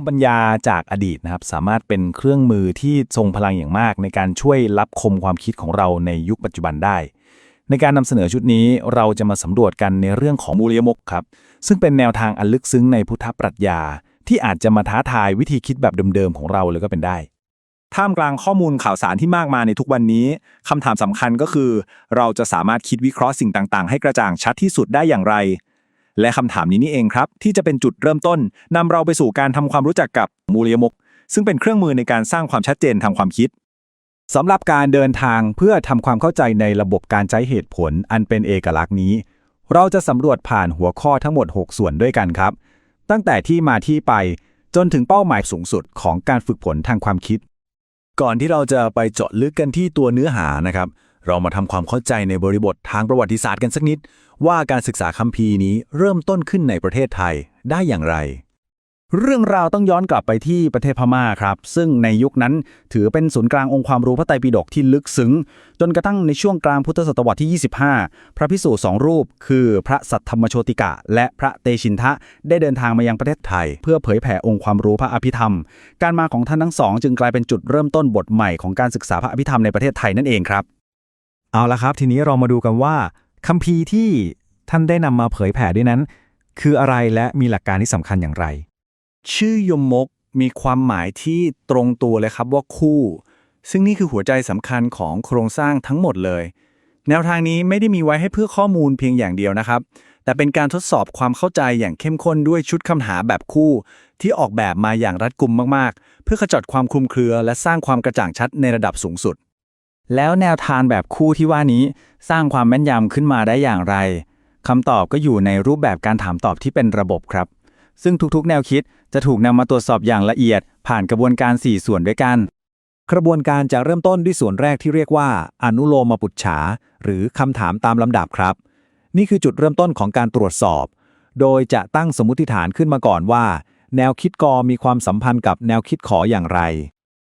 มิปัญญาจากอดีตนะครับสามารถเป็นเครื่องมือที่ทรงพลังอย่างมาก ในการช่วยรับคมความคิดของเราในยุคปัจจุบันได้ ในการนำเสนอชุดนี้เราจะมาสำรวจกันในเรื่องของมูลยมกครับ ซึ่งเป็นแนวทางอันลึกซึ้งในพุทธปรัชญา ที่อาจจะมาท้าทายวิธีคิดแบบเดิมๆของเราเลยก็เป็นได้ท่ามกลางข้อมูลข่าวสารที่มากมายในทุกวันนี้คำถามสำคัญก็คือ เราจะสามารถคิดวิเคราะห์สิ่งต่างๆ ให้กระจ่างชัดที่สุดได้อย่างไร และคำถามนี้นี่เองครับ ที่จะเป็นจุดเริ่มต้นนำเราไปสู่การทำความรู้จักกับมูลยมก ซึ่งเป็นเครื่องมือในการสร้างความชัดเจนทางความคิดสำหรับการเดินทางเพื่อทำความเข้าใจในระบบการใช้เหตุผลอันเป็นเอกลักษณ์นี้ เราจะสำรวจผ่านหัวข้อทั้งหมด 6 ส่วนด้วยกันครับ ตั้งแต่ที่มาที่ไปจนถึงเป้าหมายสูงสุดของการฝึกผลทางความคิด ก่อนที่เราจะไปเจาะลึกกันที่ตัวเนื้อหานะครับ เรามาทำความเข้าใจในบริบททางประวัติศาสตร์กันสักนิด ว่าการศึกษาคัมภีร์นี้เริ่มต้นขึ้นในประเทศไทยได้อย่างไร เรื่องราวต้องย้อนกลับไปที่ประเทศพม่าครับ ซึ่งในยุคนั้นถือเป็นศูนย์กลางองค์ความรู้พระไตรปิฎกที่ลึกซึ้ง จนกระทั่งในช่วงกลางพุทธศตวรรษที่ 25 พระพิสูจน์สองรูป คือพระสัทธรรมโชติกะ และพระเตชินทะได้เดินทางมายังประเทศไทย เพื่อเผยแผ่องค์ความรู้พระอภิธรรม การมาของท่านทั้งสองจึงกลายเป็นจุดเริ่มต้นบทใหม่ของการศึกษาพระอภิธรรมในประเทศไทยนั่นเองครับ เอาละครับ ทีนี้เรามาดูกันว่าคัมภีร์ที่ท่านได้นำมาเผยแผ่ด้วยนั้น คืออะไรและมีหลักการที่สำคัญอย่างไร ชื่อยมกมีความหมายที่ตรงตัวเลยครับว่าคู่ ซึ่งนี่คือหัวใจสำคัญของโครงสร้างทั้งหมดเลย แนวทางนี้ไม่ได้มีไว้ให้เพื่อข้อมูลเพียงอย่างเดียวนะครับ แต่เป็นการทดสอบความเข้าใจอย่างเข้มข้นด้วยชุดคำหาแบบคู่ ที่ออกแบบมาอย่างรัดกุมมากๆ เพื่อขจัดความคลุมเครือและสร้างความกระจ่างชัดในระดับสูงสุด แล้วแนวทางแบบคู่ที่ว่านี้สร้างความแม่นยำขึ้นมาได้อย่างไรคำตอบก็อยู่ในรูปแบบการถามตอบที่เป็นระบบครับ ซึ่งทุกๆ แนวคิดจะถูกนำมาตรวจสอบอย่างละเอียด ผ่านกระบวนการ 4 ส่วนด้วยกัน กระบวนการจะเริ่มต้นด้วยส่วนแรกที่เรียกว่า อนุโลมปุจฉา หรือคำถามตามลำดับครับ นี่คือจุดเริ่มต้นของการตรวจสอบ โดยจะตั้งสมมติฐานขึ้นมาก่อนว่า แนวคิดกอมีความสัมพันธ์กับแนวคิดขออย่างไร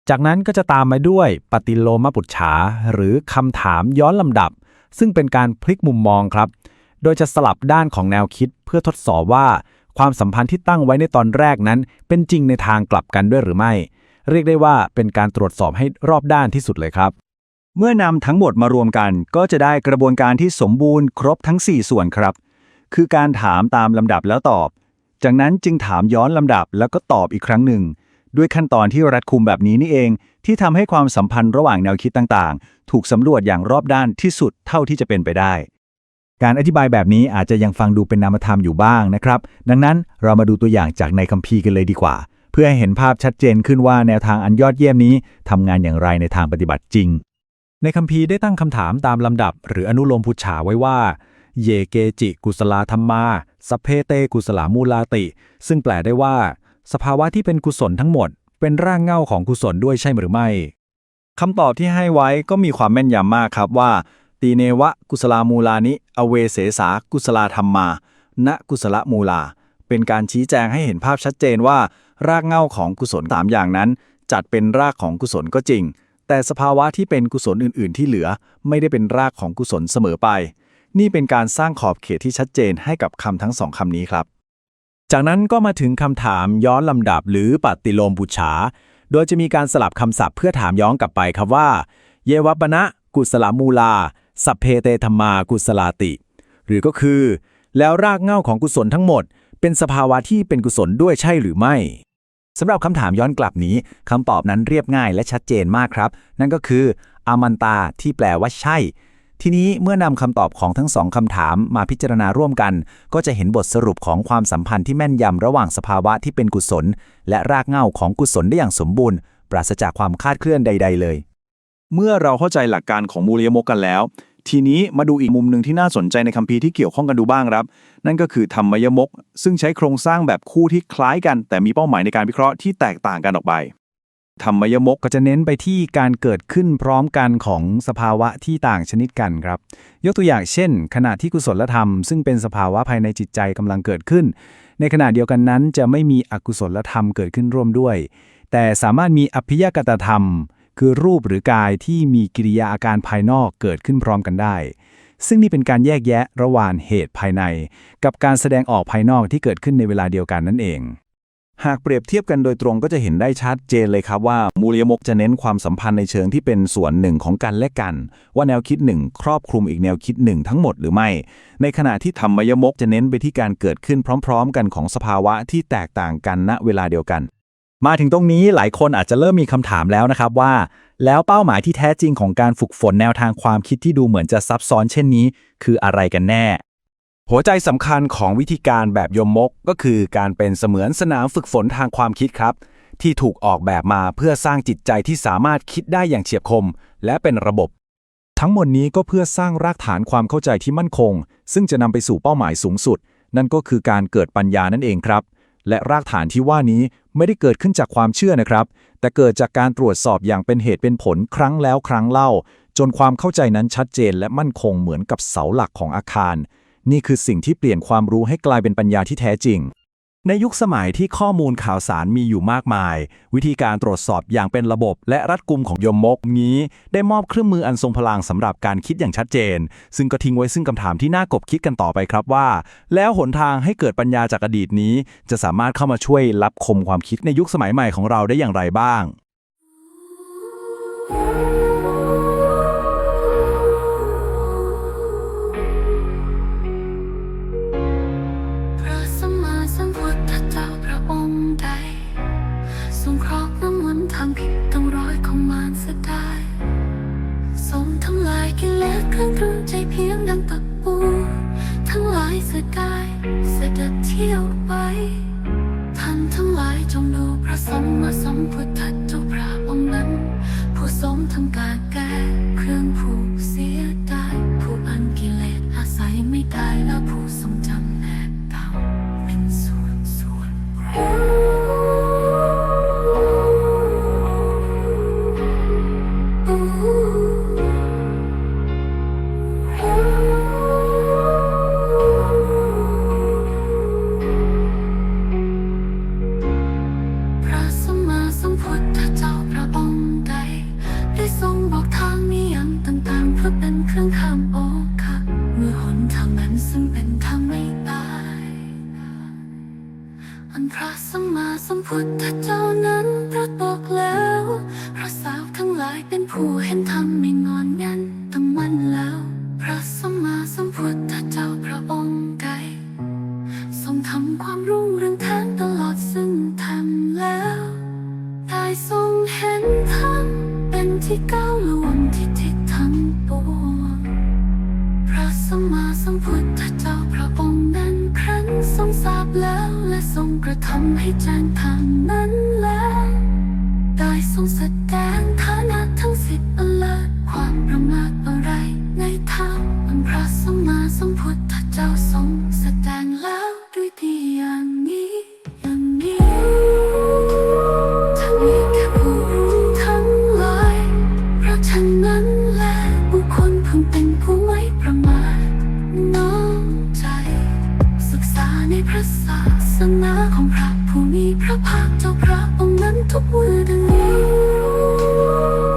จากนั้นก็จะตามมาด้วยปฏิโลมปุจฉา หรือคำถามย้อนลำดับ ซึ่งเป็นการพลิกมุมมองครับ โดยจะสลับด้านของแนวคิดเพื่อทดสอบว่า ความสัมพันธ์ที่ตั้งไว้ในตอนแรกนั้น เป็นจริงในทางกลับกันด้วยหรือไม่ เรียกได้ว่าเป็นการตรวจสอบให้รอบด้านที่สุดเลยครับ เมื่อนำทั้งหมดมารวมกัน ก็จะได้กระบวนการที่สมบูรณ์ครบทั้ง 4 ส่วนครับ คือการถามตามลำดับแล้วตอบ จากนั้นจึงถามย้อนลำดับแล้วก็ตอบอีกครั้งหนึ่ง ด้วยขั้นตอนที่รัดคุมแบบนี้นี่เอง ที่ทำให้ความสัมพันธ์ระหว่างแนวคิดต่างๆ ถูกสำรวจอย่างรอบด้านที่สุดเท่าที่จะเป็นไปได้ การอธิบายแบบนี้อาจจะยังฟังดูเป็นนามธรรมอยู่บ้างนะครับ ดังนั้นเรามาดูตัวอย่างจากในคัมภีร์กันเลยดีกว่า เพื่อให้เห็นภาพชัดเจนขึ้นว่าแนวทางอันยอดเยี่ยมนี้ทำงานอย่างไรในทางปฏิบัติจริง ในคัมภีร์ได้ตั้งคำถามตามลำดับ หรืออนุโลมพุชฉาไว้ว่าเยเกจิ กุสลาธรรมาสพเพเต กุสลามูลาติ ซึ่งแปลได้ว่า สภาวะที่เป็นกุศลทั้งหมด เป็นร่างเงาของกุศลด้วยใช่หรือไม่คำตอบที่ให้ไว้ก็มีความแม่นยำมากครับว่า ตีเนวะกุสลามูลานิ อเวเสสากุสลาธรรมา ณกุสลมูลา เป็นการชี้แจงให้เห็นภาพชัดเจนว่า รากเง้าของกุศลสามอย่างนั้น จัดเป็นรากของกุศลก็จริง แต่สภาวะที่เป็นกุศลอื่น ๆ ที่เหลือ ไม่ได้เป็นรากของกุศลเสมอไป นี่เป็นการสร้างขอบเขตที่ชัดเจนให้กับคำทั้งสองคำนี้ครับ จากนั้นก็มาถึงคำถามย้อนลำดับหรือปฏิโลมปุจฉาโดยจะมีการสลับคำศัพท์เพื่อถามย้อนกลับไปครับว่า เยวัปนะกุสลามูลา สัพเพเตธรรมากุสลาติ หรือก็คือ แล้วรากเหง้าของกุศลทั้งหมด เป็นสภาวะที่เป็นกุศลด้วยใช่หรือไม่สำหรับคำถามย้อนกลับนี้คำตอบนั้นเรียบง่ายและชัดเจนมากครับ นั่นก็คือ อมันตาที่แปลว่าใช่ ทีนี้เมื่อนำคำตอบของทั้งสองคำถามมาพิจารณาร่วมกัน ก็จะเห็นบทสรุปของความสัมพันธ์ที่แม่นยำระหว่างสภาวะที่เป็นกุศล และรากเหง้าของกุศลได้อย่างสมบูรณ์ ปราศจากความคาดเคลื่อนใด ๆ เลย เมื่อเราเข้าใจหลักการของมูลยมกกันแล้ว ทีนี้มาดูอีกมุมหนึ่งที่น่าสนใจในคัมภีร์ที่เกี่ยวข้องกันดูบ้างครับ นั่นก็คือธรรมยมก ซึ่งใช้โครงสร้างแบบคู่ที่คล้ายกัน แต่มีเป้าหมายในการวิเคราะห์ที่แตกต่างกันออกไป ธรรมยมกก็จะเน้นไปที่การเกิดขึ้นพร้อมกันของสภาวะที่ต่างชนิดกันครับ ยกตัวอย่างเช่น ขณะที่กุศลธรรม ซึ่งเป็นสภาวะภายในจิตใจกำลังเกิดขึ้น ในขณะเดียวกันนั้นจะไม่มีอกุศลธรรมเกิดขึ้นร่วมด้วย แต่สามารถมีอภิยกตธรรม คือรูปหรือกายที่มีกิริยาอาการภายนอกเกิดขึ้นพร้อมกันได้ ซึ่งนี่เป็นการแยกแยะระหว่างเหตุภายใน กับการแสดงออกภายนอกที่เกิดขึ้นในเวลาเดียวกันนั่นเอง หากเปรียบเทียบกันโดยตรงก็จะเห็นได้ชัดเจนเลยครับว่ามูลยมกจะเน้นความสัมพันธ์ในเชิงที่เป็นส่วนหนึ่งของกันและกัน ว่าแนวคิดหนึ่งครอบคลุมอีกแนวคิดหนึ่งทั้งหมดหรือไม่ ในขณะที่ธรรมยมกจะเน้นไปที่การเกิดขึ้นพร้อม ๆ กันของสภาวะที่แตกต่างกันณเวลาเดียวกัน มาถึงตรงนี้หลายคนอาจจะเริ่มมีคำถามแล้วนะครับว่า แล้วเป้าหมายที่แท้จริงของการฝึกฝนแนวทางความคิดที่ดูเหมือนจะซับซ้อนเช่นนี้ คืออะไรกันแน่ หัวใจสำคัญของวิธีการแบบยมมกก็คือการเป็นเสมือนสนามฝึกฝนทางความคิดครับ ที่ถูกออกแบบมาเพื่อสร้างจิตใจที่สามารถคิดได้อย่างเฉียบคม และเป็นระบบ ทั้งหมดนี้ก็เพื่อสร้างรากฐานความเข้าใจที่มั่นคง ซึ่งจะนำไปสู่เป้าหมายสูงสุด นั่นก็คือการเกิดปัญญานั่นเองครับ และรากฐานที่ว่านี้ไม่ได้เกิดขึ้นจากความเชื่อนะครับ แต่เกิดจากการตรวจสอบอย่างเป็นเหตุเป็นผลครั้งแล้วครั้งเล่า จนความเข้าใจนั้นชัดเจนและมั่นคงเหมือนกับเสาหลักของอาคาร นี่คือสิ่งที่เปลี่ยนความรู้ให้กลายเป็นปัญญาที่แท้จริง ในยุคสมัยที่ข้อมูลข่าวสารมีอยู่มากมาย วิธีการตรวจสอบอย่างเป็นระบบ และรัดกุมของยมมกนี้ ได้มอบเครื่องมืออันทรงพลังสำหรับการคิดอย่างชัดเจน ซึ่งก็ทิ้งไว้ซึ่งคำถามที่น่ากบคิดกันต่อไปครับว่า แล้วหนทางให้เกิดปัญญาจากอดีตนี้ จะสามารถเข้ามาช่วยรับคมความคิดในยุคสมัยใหม่ของเราได้อย่างไรบ้าง ทั้งหลายเสด้เสด็จเที่ยวไปท่านทั้งหลายจงดูพระสัมมาสัมพุทธ ถ้าเจ้าพระองค์ใด ได้ทรงบอกทางนี้ยังต่างๆเพื่อเป็นเครื่องข้ามโอกาสเมื่อหนทางนั้นซึ่งเป็นทางไม่ตาย อันพระสัมมาสัมพุทธเจ้านั้นตรัสบอกแล้วพระสาวทั้งหลายเป็นผู้เห็นธรรมไม่ มพุทธเจ้าพระองค์นั้นครั้นทรงทราบแล้วและทรงกระทำให้แจ้งทาง พระศาสนาของพระผู้มีพระภาคเจ้าพระองค์นั้นทุกมือดังนี้